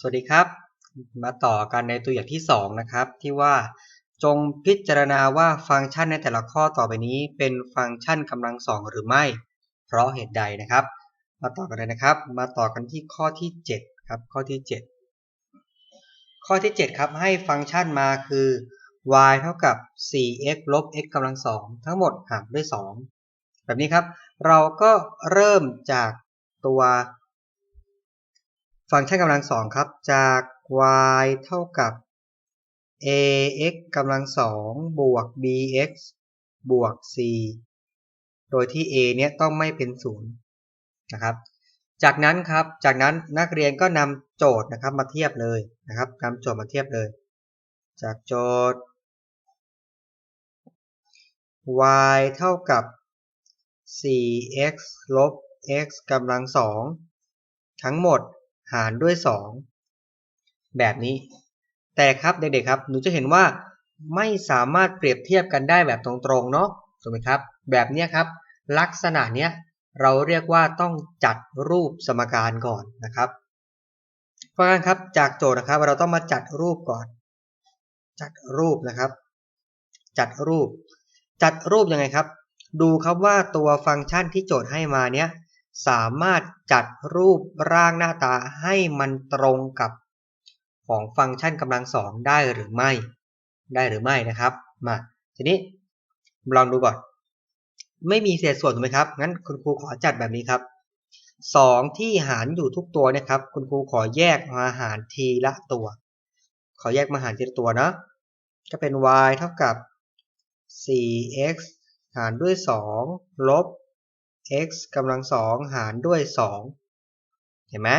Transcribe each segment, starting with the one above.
สวัสดีครับ มาต่อกันในตัวอย่างที่ 2 นะครับ ที่ว่าจงพิจารณาว่าฟังก์ชันในแต่ละข้อต่อไปนี้ เป็นฟังก์ชันกำลังสองหรือไม่ เพราะเหตุใดนะครับ มาต่อกันเลยนะครับ มาต่อกันที่ข้อที่7ครับข้อที่ 7 ข้อที่ 7 ครับให้ฟังก์ชันมาคือ y เท่ากับ 4x ลบ x กำลังสองทั้งหมดหารด้วย 2 แบบนี้ครับ เราก็เริ่มจากตัว ฟังก์ชันกำลังสองครับ จาก y เท่ากับ ax กำลังสองบวก bx บวก c โดยที่ a เนี่ยต้องไม่เป็นศูนย์นะครับ จากนั้นครับ จากนั้นนักเรียนก็นำโจทย์นะครับมาเทียบเลยนะครับนำโจทย์มาเทียบเลย จากโจทย์ y เท่ากับ 4x ลบ x กำลังสองทั้งหมด หารด้วย 2 แบบนี้ แต่ครับเด็กๆครับหนูจะเห็นว่าไม่สามารถเปรียบเทียบกันได้แบบตรงๆเนาะถูกไหมครับ แบบนี้ครับ ลักษณะเนี้ยเราเรียกว่าต้องจัดรูปสมการก่อนนะครับ เพราะงั้นครับจากโจทย์นะครับเราต้องมาจัดรูปก่อน จัดรูปนะครับ จัดรูป จัดรูปยังไงครับ ดูครับว่าตัวฟังก์ชันที่โจทย์ให้มาเนี้ย สามารถจัดรูปร่างหน้าตาให้มันตรงกับของฟังก์ชันกำลังสองได้หรือไม่ ได้หรือไม่นะครับ มา ทีนี้ลองดูก่อน ไม่มีเศษส่วนถูกไหมครับ งั้นคุณครูขอจัดแบบนี้ครับสองที่หารอยู่ทุกตัวนะครับ คุณครูขอแยกมาหารทีละตัว ขอแยกมาหารทีละตัวนะก็เป็น y เท่ากับ 4x หารด้วย 2 ลบ x กำลังสองหารด้วย 2 เห็นไหม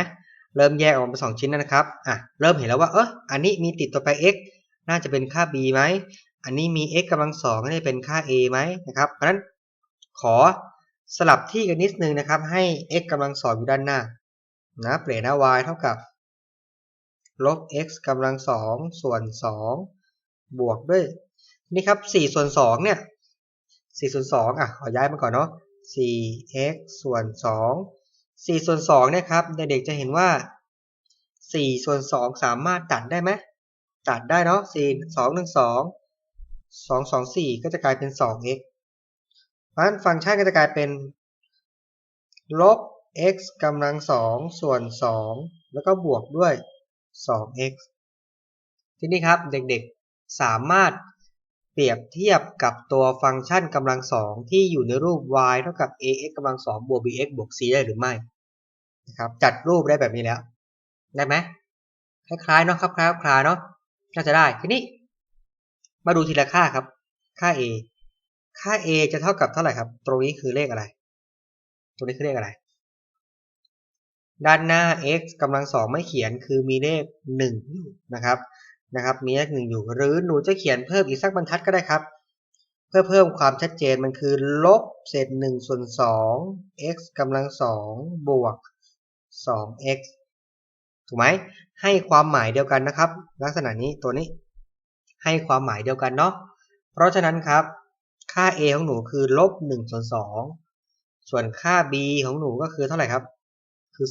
เริ่มแยกออกเป็นสองชิ้นแล้วนะครับอะเริ่มเห็นแล้วว่าเอออันนี้มีติดตัวไป x น่าจะเป็นค่า b ไหมอันนี้มี x กำลังสองน่าจะเป็นค่า a ไหมนะครับเพราะนั้นขอสลับที่กันนิดนึงนะครับให้ x กำลังสองอยู่ด้านหน้านะเปลี่ยนหน้า y เท่ากับลบ x กำลังสองส่วน2บวกด้วยนี่ครับ4ส่วน2เนี่ย4ส่วน2อะขอย้ายมาก่อนเนาะ 4x ส่วน2 4ส่วน2เนี่ยครับเด็กๆจะเห็นว่า 4 ส่วน 2 สามารถตัดได้ไหมตัดได้เนาะ4 2 1 2 2 2 4 ก็จะกลายเป็น 2x เพราะฉะนั้นฟังก์ชันก็จะกลายเป็น ลบ x กำลัง 2 ส่วน 2 แล้วก็บวกด้วย 2x ทีนี้ครับเด็กๆสามารถ รียบเทียบกับตัวฟังก์ชันกำลังสองที่อยู่ในรูป y เท่ากับ ax กำลังสองบวก bx บวก c ได้หรือไม่นะครับจัดรูปได้แบบนี้แล้ว ได้ไหมคล้ายๆเนาะครับคล้ายคลาเนาะน่าจะได้ทีนี้ มาดูทีละค่าครับ ค่า a ค่า a จะเท่ากับเท่าไหร่ครับ ตรงนี้คือเลขอะไร ตรงนี้คือเลขอะไร ด้านหน้า x กำลังสองไม่เขียนคือมีเลข1อยู่นะครับ นะครับมีเลขหนึ่งอยู่ หรือหนูจะเขียนเพิ่มอีกสักบรรทัดก็ได้ครับ เพื่อเพิ่มความชัดเจนมันคือลบเศษหนึ่งส่วนสอง x กำลังสองบวก 2x ถูกไหมให้ความหมายเดียวกันนะครับ ลักษณะนี้ตัวนี้ ให้ความหมายเดียวกันเนาะเพราะฉะนั้นครับ ค่า a ของหนูคือลบ1ส่วน2ส่วนค่า b ของหนูก็คือเท่าไหร่ครับ คือ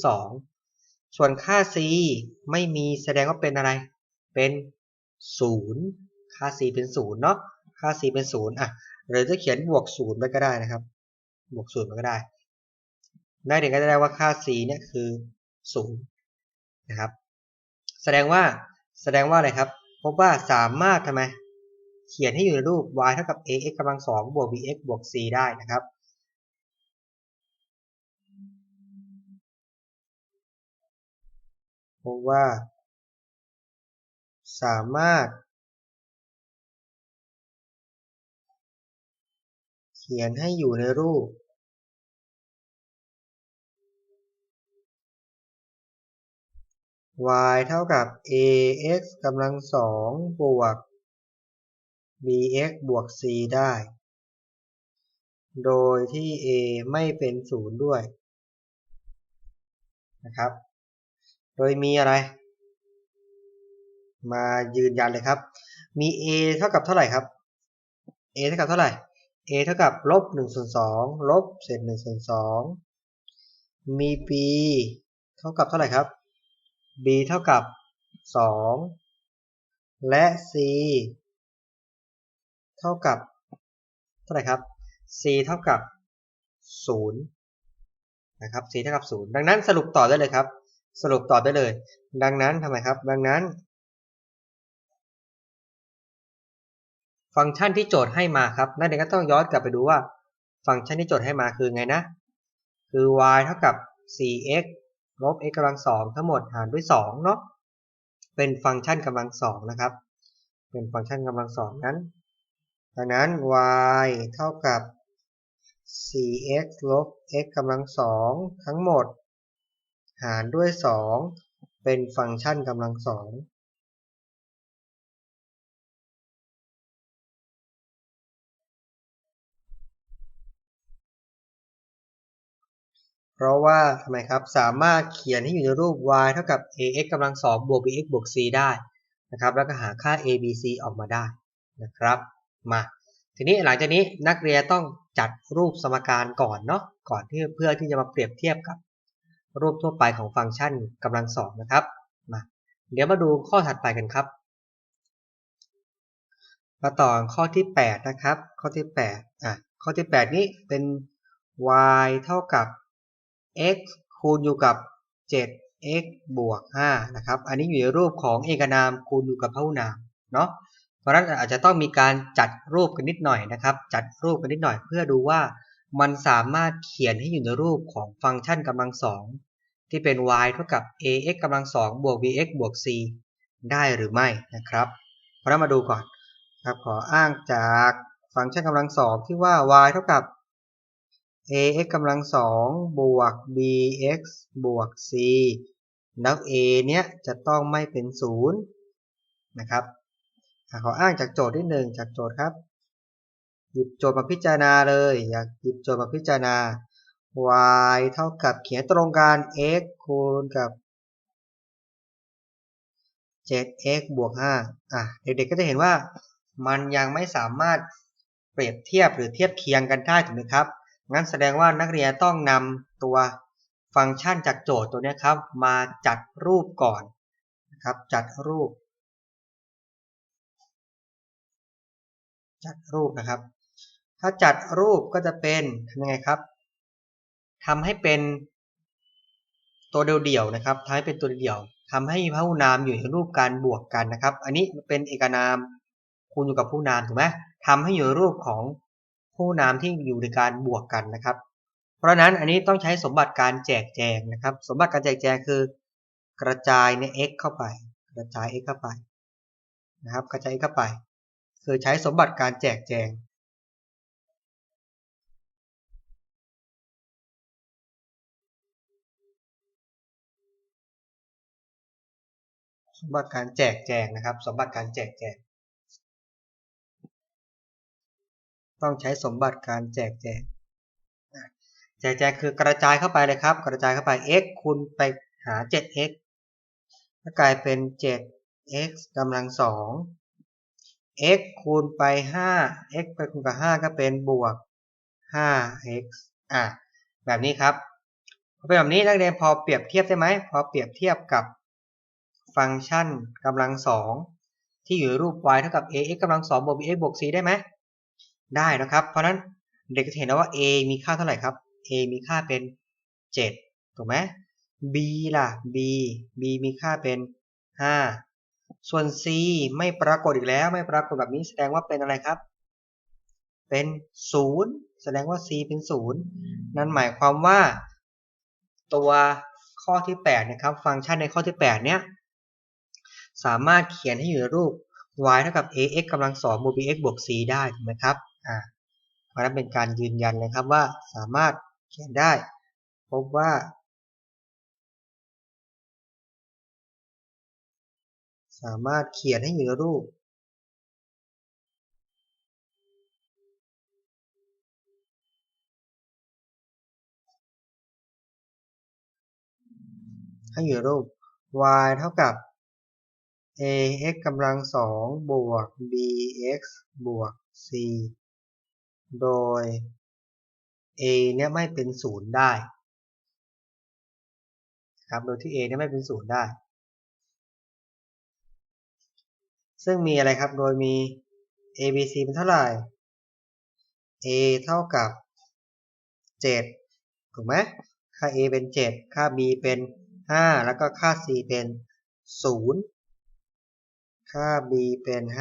2ส่วนค่า c ไม่มีแสดงว่าเป็นอะไร เป็นศูนย์ค่า c เป็นศูนย์เนาะค่า c เป็นศูนย์อะหรือจะเขียนบวกศูนย์ไปก็ได้นะครับ บวกศูนย์ไปก็ได้ได้ถึงก็จะได้ว่าค่า c เนี่ยคือศูนย์นะครับ แสดงว่าแสดงว่าอะไรครับพบว่าสามารถทำไมเขียนให้อยู่ในรูป y เท่ากับ ax กำลังสองบวก bx บวก c ได้นะครับพราะว่า สามารถ เขียนให้อยู่ในรูป y เท่ากับ ax กำลังสองบวก bx บวก c ได้ โดยที่ a ไม่เป็นศูนย์ด้วยนะครับ โดยมีอะไร มายืนยันเลยครับ มี a เท่ากับเท่าไหร่ครับ a เท่ากับเท่าไหร่ a เท่ากับลบ1ส่วน2ลบเศษ1ส่วน2มี b เท่ากับเท่าไหร่ครับ b เท่ากับ 2 และ c เท่ากับเท่าไหร่ครับ c เท่ากับ 0 นะครับ c เท่ากับ 0 ดังนั้นสรุปต่อได้เลยครับ สรุปต่อได้เลย ดังนั้นทำไมครับ ดังนั้น ฟังก์ชันที่โจทย์ให้มาครับนักเรียนก็ต้องย้อนกลับไปดูว่า ฟังก์ชันที่โจทย์ให้มาคือไงนะ คือ y เท่ากับ 4x ลบ x กำลัง2ทั้งหมดหารด้วย2เนาะเป็นฟังก์ชันกำลัง2นะครับ เป็นฟังก์ชันกำลัง2นั้นดังนั้น y เท่ากับ 4x ลบ x กำลัง2ทั้งหมด หารด้วย 2 เป็นฟังก์ชันกำลัง2 เพราะว่าทำไมครับสามารถเขียนให้อยู่ในรูป y เท่ากับ ax กำลัง2บวก bx บวก c ได้นะครับแล้วก็หาค่า a b c ออกมาได้นะครับมาทีนี้หลังจากนี้นักเรียนต้องจัดรูปสมการก่อนเนาะก่อนที่เพื่อที่จะมาเปรียบเทียบกับ รูปทั่วไปของฟังก์ชันกำลังสองนะครับมาเดี๋ยวมาดูข้อถัดไปกันครับมาต่อข้อที่ 8 นะครับ ข้อที่8อะข้อที่ 8 นี้เป็น y เท่ากับ x คูณอยู่กับ 7x บวก 5 นะครับ อันนี้อยู่ในรูปของเอกนามคูณอยู่กับพหุนาม เนาะ เพราะฉะนั้นอาจจะต้องมีการจัดรูปกันนิดหน่อยนะครับ จัดรูปกันนิดหน่อยเพื่อดูว่ามันสามารถเขียนให้อยู่ในรูปของฟังก์ชันกำลังสองที่เป็น y เท่ากับ ax กำลังสองบวก bx บวก c ได้หรือไม่นะครับ เพราะนั้นมาดูก่อนครับขออ้างจากฟังก์ชันกำลังสองที่ว่า y เท่ากับ ax กำลังสองบวก bx บวก c แล้ว a เนี้ยจะต้องไม่เป็นศูนย์นะครับขออ้างจากโจทย์ที่หนึ่งจากโจทย์ครับ หยิบโจทย์มาพิจารณาเลย อยากหยิบโจทย์มาพิจารณา y เท่ากับเขียนตรงกัน x คูณกับ 7x บวก 5 อะ เด็กๆ ก็จะเห็นว่ามันยังไม่สามารถเปรียบเทียบหรือเทียบเคียงกันได้ถูกไหมครับ งั้นแสดงว่านักเรียนต้องนำตัวฟังก์ชันจากโจทย์ตัวนี้ครับ มาจัดรูปก่อนนะครับ จัดรูป จัดรูปนะครับ ถ้าจัดรูปก็จะเป็นทำยังไงครับทำให้เป็นตัวเดี่ยวๆนะครับทำให้เป็นตัวเดี่ยวทำให้พหุนามอยู่ในรูปการบวกกันนะครับ อันนี้เป็นเอกนามคูณอยู่กับผู้นามถูกไหมทำให้อยู่ในรูปของ ผู้นามที่อยู่ในการบวกกันนะครับ เพราะนั้นอันนี้ต้องใช้สมบัติการแจกแจงนะครับ สมบัติการแจกแจงคือ กระจายใน x เข้าไป กระจาย x เข้าไปนะครับ กระจาย x เข้าไป คือใช้สมบัติการแจกแจงสมบัติการแจกแจงนะครับ สมบัติการแจกแจง ต้องใช้สมบัติการแจกแจงแจกแจงคือกระจายเข้าไปเลยครับ กระจายเข้าไป x คูณไปหา 7x ก็กลายเป็น 7x กำลัง 2 x คูณไป 5 x ไปคูณกับ 5 ก็เป็นบวก 5x อะแบบนี้ครับพอเป็นแบบนี้นักเรียนพอเปรียบเทียบได้ไหมพอเปรียบเทียบกับฟังก์ชันกำลังสองที่อยู่รูป y เท่ากับ ax กำลังสองบวก bx บวก c ได้ไหม ได้นะครับ เพราะนั้นเด็กจะเห็นแล้วว่า a มีค่าเท่าไหร่ครับ a มีค่าเป็น 7 ถูกไหม b ล่ะ b b มีค่าเป็น 5 ส่วน c ไม่ปรากฏอีกแล้ว ไม่ปรากฏแบบนี้แสดงว่าเป็นอะไรครับ เป็น 0 แสดงว่า c เป็น 0 นั่นหมายความว่า ตัวข้อที่8นะครับ ฟังก์ชันในข้อที่ 8 เนี้ยสามารถเขียนให้อยู่ในรูป y เท่ากับ ax กำลังสอง บวก bx บวก c ได้ถูกไหมครับ อ่าเพราะนั้นเป็นการยืนยันเลยครับว่าสามารถเขียนได้ พบว่า สามารถเขียนให้อยู่ในรูปให้อยู่ในรูป y เท่ากับ ax กำลังสองบวก bx บวก c โดย a เนี่ยไม่เป็นศูนย์ได้ครับโดยที่ a เนี่ยไม่เป็นศูนย์ได้ ซึ่งมีอะไรครับ โดยมี a b c เป็นเท่าไหร่ a เท่ากับ 7 ถูกไหมค่า a เป็น 7 ค่า b เป็น 5 แล้วก็ค่า c เป็น 0 ค่า b เป็น 5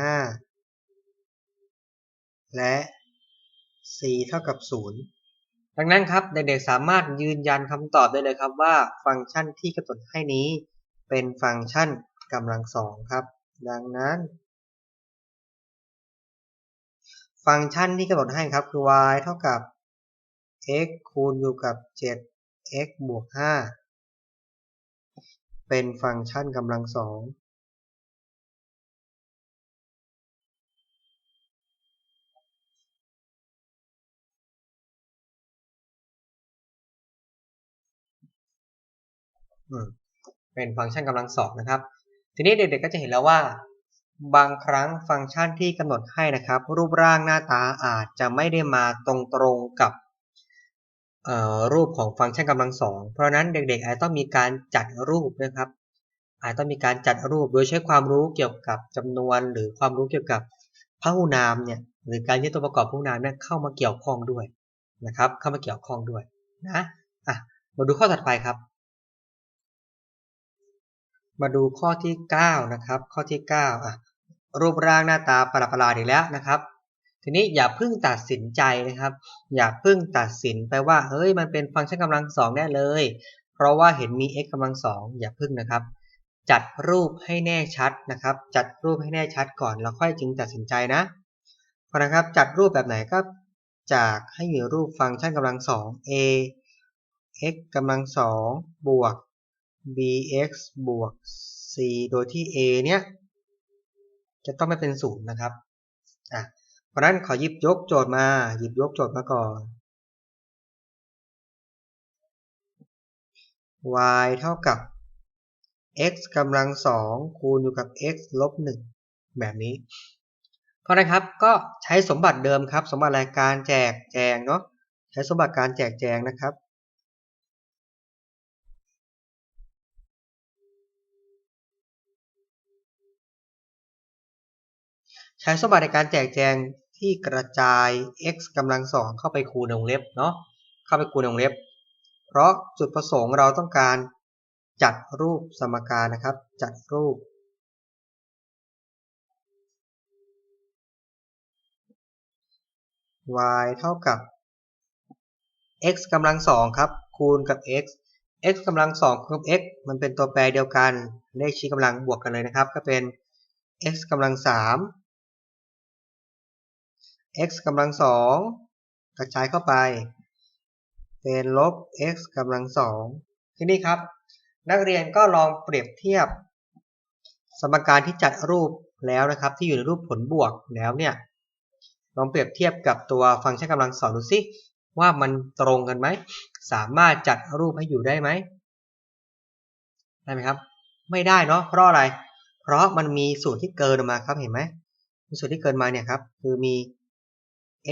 และ c เท่ากับ 0 ดังนั้นครับเด็กๆสามารถยืนยันคำตอบได้เลยครับว่าฟังก์ชันที่กำหนดให้นี้ เป็นฟังก์ชันกำลังสองครับ ดังนั้น ฟังก์ชันที่กำหนดให้ครับคือ y เท่ากับ x คูณอยู่กับ 7x บวก 5 เป็นฟังก์ชันกำลังสอง เป็นฟังก์ชันกำลังสองนะครับ ทีนี้เด็กๆก็จะเห็นแล้วว่า บางครั้งฟังก์ชันที่กำหนดให้นะครับ รูปร่างหน้าตาอาจจะไม่ได้มาตรงๆกับรูปของฟังก์ชันกำลังสองเพราะนั้นเด็กๆ อาจต้องมีการจัดรูปนะครับ อาจต้องมีการจัดรูปโดยใช้ความรู้เกี่ยวกับจำนวน หรือความรู้เกี่ยวกับพหูนามเนี่ยหรือการยึดตัวประกอบพหูนามเนี่ยเข้ามาเกี่ยวข้องด้วยนะครับ เข้ามาเกี่ยวข้องด้วยนะอะมาดูข้อถัดไปครับ มาดูข้อที่ 9 นะครับ ข้อที่ 9อะรูปร่างหน้าตาประหลาดอีกแล้วนะครับ ทีนี้อย่าเพิ่งตัดสินใจนะครับ อย่าเพิ่งตัดสินไปว่าเฮ้ยมันเป็นฟังก์ชันกำลังสองแน่เลย เพราะว่าเห็นมี x กำลังสองอย่าเพิ่งนะครับ จัดรูปให้แน่ชัดนะครับ จัดรูปให้แน่ชัดก่อนแล้วค่อยจึงตัดสินใจนะเพราะนะครับจัดรูปแบบไหนก็จากให้อยู่รูปฟังก์ชันกำลังสอง a x กำลังสองบวก bx บวก c โดยที่ a เนี้ยจะต้องไม่เป็นศูนย์นะครับอะเพราะนั้นขอหยิบยกโจทย์มา หยิบยกโจทย์มาก่อน y เท่ากับ x กำลังสองคูณอยู่กับ x ลบหนึ่งแบบนี้ เพราะนะครับก็ใช้สมบัติเดิมครับ สมบัติรายการแจกแจงเนาะใช้สมบัติการแจกแจงนะครับ ช้สมบัติในการแจกแจงที่กระจาย x กำลังสองเข้าไปคูณในวงเล็บเนาะเข้าไปคูณในวงเล็บ เพราะจุดประสงค์เราต้องการจัดรูปสมการนะครับ จัดรูป y เท่ากับ x กำลังสองครับ คูณกับ x x กำลังสองคูณกับ x มันเป็นตัวแปรเดียวกัน เลขชี้กำลังบวกกันเลยนะครับ ก็เป็น x กำลังสาม x กำลังสองกระจายเข้าไป เป็นลบ x กำลังสองทีนี้ครับ นักเรียนก็ลองเปรียบเทียบ สมการที่จัดรูปแล้วนะครับ ที่อยู่ในรูปผลบวกแล้วเนี่ยลองเปรียบเทียบกับตัวฟังก์ชันกำลังสองดูสิว่ามันตรงกันไหม สามารถจัดรูปให้อยู่ได้ไหมได้ไหมครับ ไม่ได้เนาะเพราะอะไร เพราะมันมีส่วนที่เกินออกมาครับเห็นไหมมีส่วนที่เกินมาเนี่ยครับ คือมี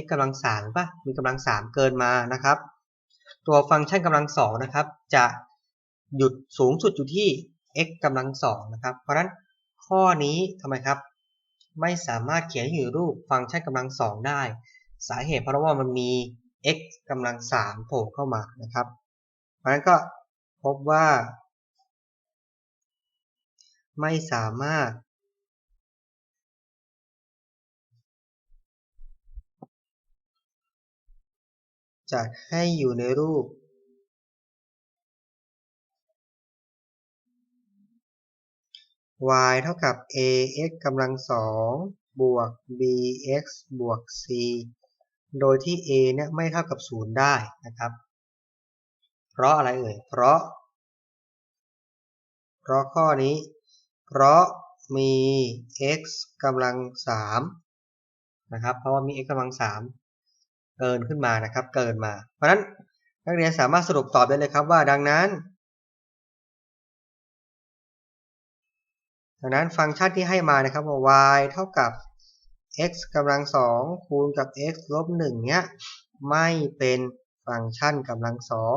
x กำลังสามป่ะมีกำลังสามเกินมานะครับ ตัวฟังก์ชันกำลังสองนะครับ จะหยุดสูงสุดอยู่ที่ x กำลังสองนะครับ เพราะฉะนั้นข้อนี้ทำไมครับ ไม่สามารถเขียนอยู่รูปฟังก์ชันกำลังสองได้ สาเหตุเพราะว่ามันมี x กำลังสามโผล่เข้ามานะครับ เพราะฉะนั้นก็พบว่า ไม่สามารถ จัดให้อยู่ในรูป y เท่ากับ ax กำลังสองบวก bx บวก c โดยที่ a เนี่ยไม่เท่ากับ 0 ได้นะครับ เพราะอะไรเอ่ย เพราะ เพราะข้อนี้ เพราะมี x กำลัง3นะครับ เพราะว่ามี x กำลัง3 เกินขึ้นมานะครับ เกินมา เพราะฉะนั้นนักเรียนสามารถสรุปตอบได้เลยครับว่าดังนั้น ดังนั้นฟังก์ชันที่ให้มานะครับว่า y เท่ากับ x กำลังสองคูณกับ x ลบหนึ่งเนี้ยไม่เป็นฟังก์ชันกำลังสอง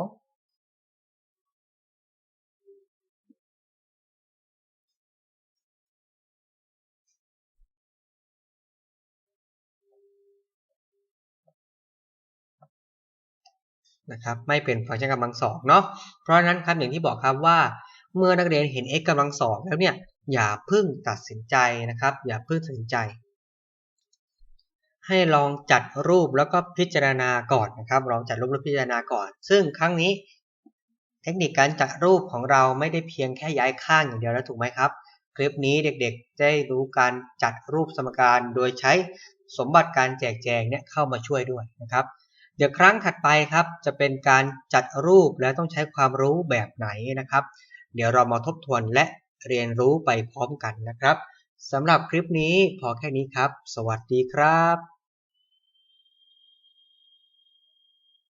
นะครับไม่เป็นฟังก์ชันกำลังสองเนาะเพราะฉะนั้นครับอย่างที่บอกครับว่า เมื่อนักเรียนเห็น x กำลังสองแล้วเนี่ยอย่าเพึ่งตัดสินใจนะครับ อย่าเพึ่งตัดสินใจ ให้ลองจัดรูปแล้วก็พิจารณาก่อนนะครับลองจัดรูปแล้วพิจารณาก่อน ซึ่งครั้งนี้ เทคนิคการจัดรูปของเราไม่ได้เพียงแค่ย้ายข้างอย่างเดียวแล้วถูกไหมครับคลิปนี้เด็กๆได้รู้การจัดรูปสมการโดยใช้สมบัติการแจกแจงเนี่ยเข้ามาช่วยด้วยนะครับ เดี๋ยวครั้งถัดไปครับ จะเป็นการจัดรูปและต้องใช้ความรู้แบบไหนนะครับ เดี๋ยวเรามาทบทวนและเรียนรู้ไปพร้อมกันนะครับสำหรับคลิปนี้พอแค่นี้ครับ สวัสดีครับ